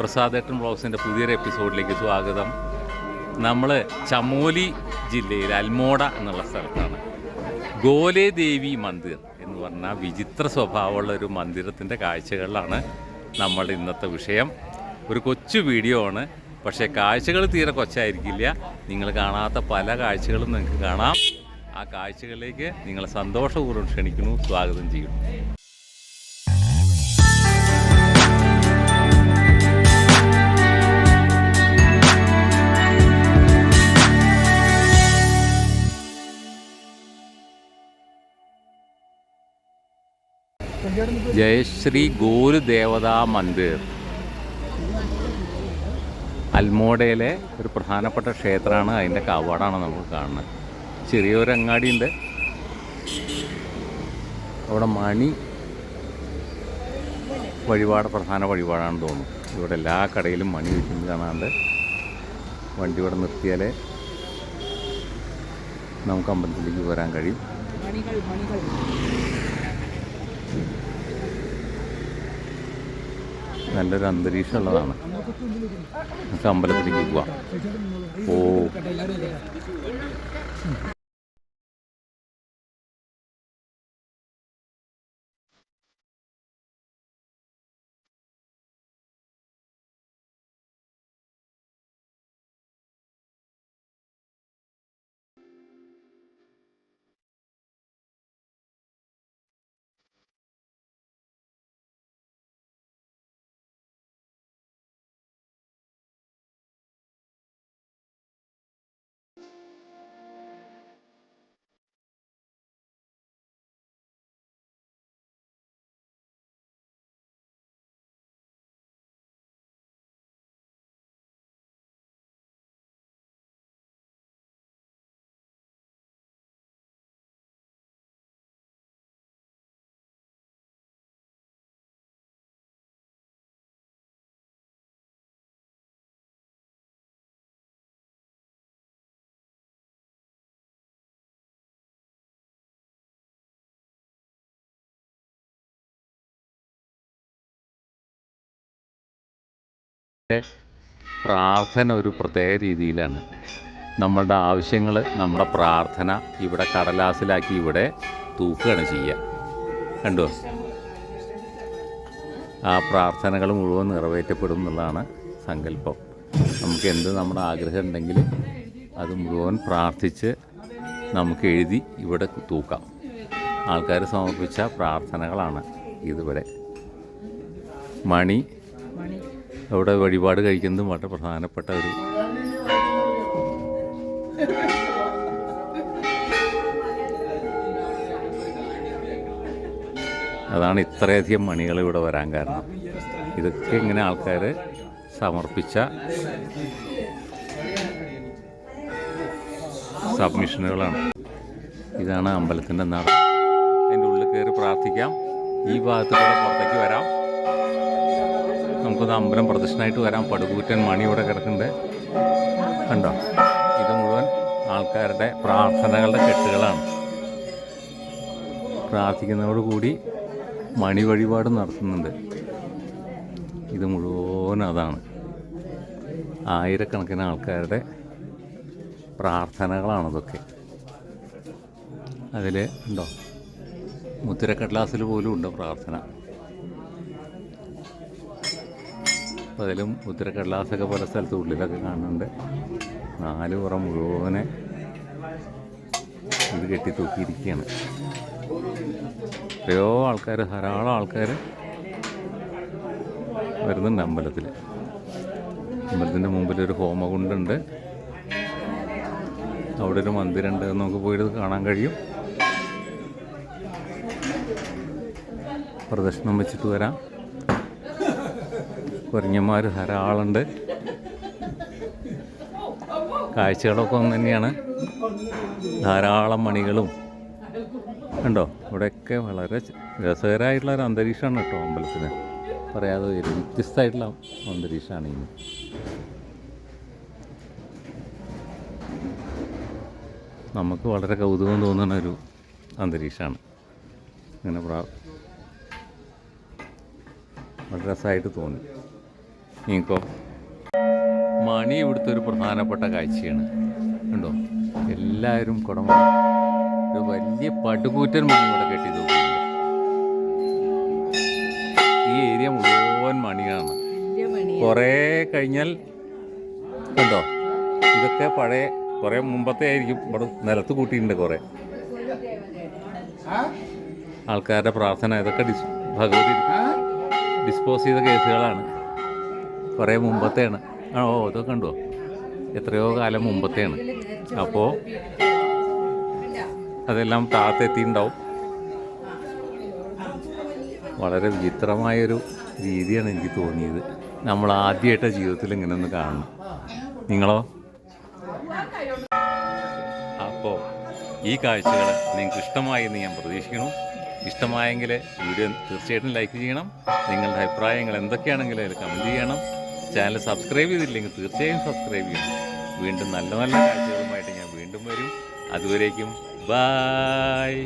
പ്രസാദേട്ടൻ ബ്ലോഗ്സിന്റെ പുതിയൊരു എപ്പിസോഡിലേക്ക് സ്വാഗതം. നമ്മൾ ചമോലി ജില്ലയിൽ അൽമോഡ എന്നുള്ള സ്ഥലത്താണ്. ഗോലേ ദേവി മന്ദിർ എന്ന് പറഞ്ഞാൽ വിചിത്ര സ്വഭാവമുള്ള ഒരു മന്ദിരത്തിന്റെ കാഴ്ചകളിലാണ് നമ്മൾ ഇന്നത്തെ വിഷയം. ഒരു കൊച്ചു വീഡിയോ ആണ്. പക്ഷേ കാഴ്ചകൾ തീരെ കൊച്ചായിരിക്കില്ല. നിങ്ങൾ കാണാത്ത പല കാഴ്ചകളും നിങ്ങൾക്ക് കാണാം. ആ കാഴ്ചകളിലേക്ക് നിങ്ങളെ സന്തോഷപൂർവം ക്ഷണിക്കുന്നു. സ്വാഗതം ചെയ്യുന്നു. ജയശ്രീ ഗോരുദേവതാ മന്ദിർ. അൽമോഡയിലെ ഒരു പ്രധാനപ്പെട്ട ക്ഷേത്രമാണ്. അതിന്റെ കവാടാണ് നമുക്ക് കാണുന്നത്. ചെറിയൊരു അങ്ങാടിയുണ്ട് അവിടെ മണി വഴിപാട് പ്രധാന വഴിപാടാണെന്ന് തോന്നുന്നു. ഇവിടെ എല്ലാ കടയിലും മണി വയ്ക്കുന്നത് കാണാണ്ട് വണ്ടി ഇവിടെ നിർത്തിയാലേ നമുക്ക് അമ്പലത്തിലേക്ക് വരാൻ കഴിയും മണികൾ മണികൾ നല്ലൊരു അന്തരീക്ഷമുള്ളതാണ്. നമുക്ക് അമ്പലത്തിലേക്ക് പോവാം. ഓ. പ്രാർത്ഥന ഒരു പ്രത്യേക രീതിയിലാണ്. നമ്മളുടെ ആവശ്യങ്ങൾ നമ്മുടെ പ്രാർത്ഥന ഇവിടെ കടലാസിലാക്കി ഇവിടെ തൂക്കുകയാണ് ചെയ്യുക. കണ്ടോ? ആ പ്രാർത്ഥനകൾ മുഴുവൻ നിറവേറ്റപ്പെടും എന്നുള്ളതാണ് സങ്കല്പം. നമുക്ക് എന്ത് നമ്മുടെ ആഗ്രഹം ഉണ്ടെങ്കിൽ അത് മുഴുവൻ പ്രാർത്ഥിച്ച് നമുക്ക് എഴുതി ഇവിടെ തൂക്കാം. ആൾക്കാർ സമർപ്പിച്ച പ്രാർത്ഥനകളാണ് ഇതിവിടെ. മണി അവിടെ വഴിപാട് കഴിക്കുന്നതും വളരെ പ്രധാനപ്പെട്ട ഒരു അതാണ് ഇത്രയധികം മണികൾ ഇവിടെ വരാൻ കാരണം. ഇതൊക്കെ ഇങ്ങനെ ആൾക്കാർ സമർപ്പിച്ച സബ്മിഷനുകളാണ്. ഇതാണ് അമ്പലത്തിന്റെ നട. അതിന്റെ ഉള്ളിൽ കയറി പ്രാർത്ഥിക്കാം. ഈ ഭാഗത്തുകൂടെ പുറത്തേക്ക് വരാം. നമുക്കൊന്ന് അമ്പലം പ്രദക്ഷിണമായിട്ട് വരാം. പടുകൂറ്റൻ മണി ഇവിടെ കിടക്കുന്നുണ്ട്. കണ്ടോ? ഇത് മുഴുവൻ ആൾക്കാരുടെ പ്രാർത്ഥനകളുടെ കെട്ടുകളാണ്. പ്രാർത്ഥിക്കുന്നതോടുകൂടി മണി വഴിപാട് നടത്തുന്നുണ്ട്. ഇത് മുഴുവൻ അതാണ്. ആയിരക്കണക്കിന് ആൾക്കാരുടെ പ്രാർത്ഥനകളാണതൊക്കെ അതിൽ ഉണ്ടോ? മുത്തിരക്കടലാസിൽ പോലും ഉണ്ട് പ്രാർത്ഥന? അപ്പോൾ ഉത്തര കടലാസൊക്കെ പല സ്ഥലത്ത് ഉള്ളിലൊക്കെ കാണുന്നുണ്ട്. നാല് പുറം മുഴുവനെ ഇത് കെട്ടി തൂക്കിയിരിക്കുകയാണ് എത്രയോ ആൾക്കാർ ധാരാളം ആൾക്കാർ വരുന്നുണ്ട് അമ്പലത്തിൽ അമ്പലത്തിന്റെ മുമ്പിൽ ഒരു ഹോമകുണ്ടുണ്ട്. അവിടെ ഒരു മന്ദിരമുണ്ട് നമുക്ക് പോയിട്ട് കാണാൻ കഴിയും. പ്രദർശനം വെച്ചിട്ട് വരാം. കുരങ്ങന്മാർ ധാരാളമുണ്ട്. കാഴ്ചകളൊക്കെ ഒന്ന് തന്നെയാണ്. ധാരാളം മണികളും. കണ്ടോ? ഇവിടെയൊക്കെ വളരെ രസകരമായിട്ടുള്ള ഒരു അന്തരീക്ഷമാണ് കേട്ടോ അമ്പലത്തിന് പറയാതെ വരും വ്യത്യസ്തമായിട്ടുള്ള അന്തരീക്ഷമാണ് ഇന്ന്. നമുക്ക് വളരെ കൗതുകം തോന്നുന്ന ഒരു അന്തരീക്ഷമാണ്. ഇങ്ങനെ വളരെ രസമായിട്ട് തോന്നി. നീക്കോ മണി ഇവിടുത്തെ ഒരു പ്രധാനപ്പെട്ട കാഴ്ചയാണ്. കണ്ടോ? എല്ലാവരും കുടമ. ഒരു വലിയ പടുകൂറ്റൻ മണി ഇവിടെ കെട്ടി തൂക്കിയിട്ടുണ്ട് ഈ ഏരിയ മുഴുവൻ മണിയാണ്. കുറേ കഴിഞ്ഞാൽ കണ്ടോ? ഇതൊക്കെ പഴയ കുറേ മുമ്പത്തെ ആയിരിക്കും. ഇവിടെ നിലത്ത് കൂട്ടിയിട്ടുണ്ട് കുറേ. ആൾക്കാരുടെ പ്രാർത്ഥന ഇതൊക്കെ ഡിസ് ഭഗവതി ഡിസ്പോസ് ചെയ്ത കേസുകളാണ്. കുറേ മുമ്പത്തെയാണ് ഓ ഇതൊക്കെ കണ്ടോ? എത്രയോ കാലം മുമ്പത്തെയാണ് അപ്പോൾ അതെല്ലാം താത്തെത്തിയിട്ടുണ്ടാവും വളരെ വിചിത്രമായൊരു രീതിയാണ് എനിക്ക് തോന്നിയത്. നമ്മൾ ആദ്യമായിട്ട് ജീവിതത്തിൽ ഇങ്ങനെ ഒന്ന് കാണണം നിങ്ങളോ? അപ്പോൾ ഈ കാഴ്ചകൾ നിങ്ങൾക്ക് ഇഷ്ടമായി എന്ന് ഞാൻ പ്രതീക്ഷിക്കുന്നു. ഇഷ്ടമായെങ്കിൽ വീഡിയോ തീർച്ചയായിട്ടും ലൈക്ക് ചെയ്യണം. നിങ്ങളുടെ അഭിപ്രായങ്ങൾ എന്തൊക്കെയാണെങ്കിലും അതിൽ കമന്റ് ചെയ്യണം. ചാനൽ സബ്സ്ക്രൈബ് ചെയ്തില്ലെങ്കിൽ തീർച്ചയായും സബ്സ്ക്രൈബ് ചെയ്യണം. വീണ്ടും നല്ല നല്ല കാഴ്ചകളുമായിട്ട് ഞാൻ വീണ്ടും വരും. അതുവരേക്കും ബായ്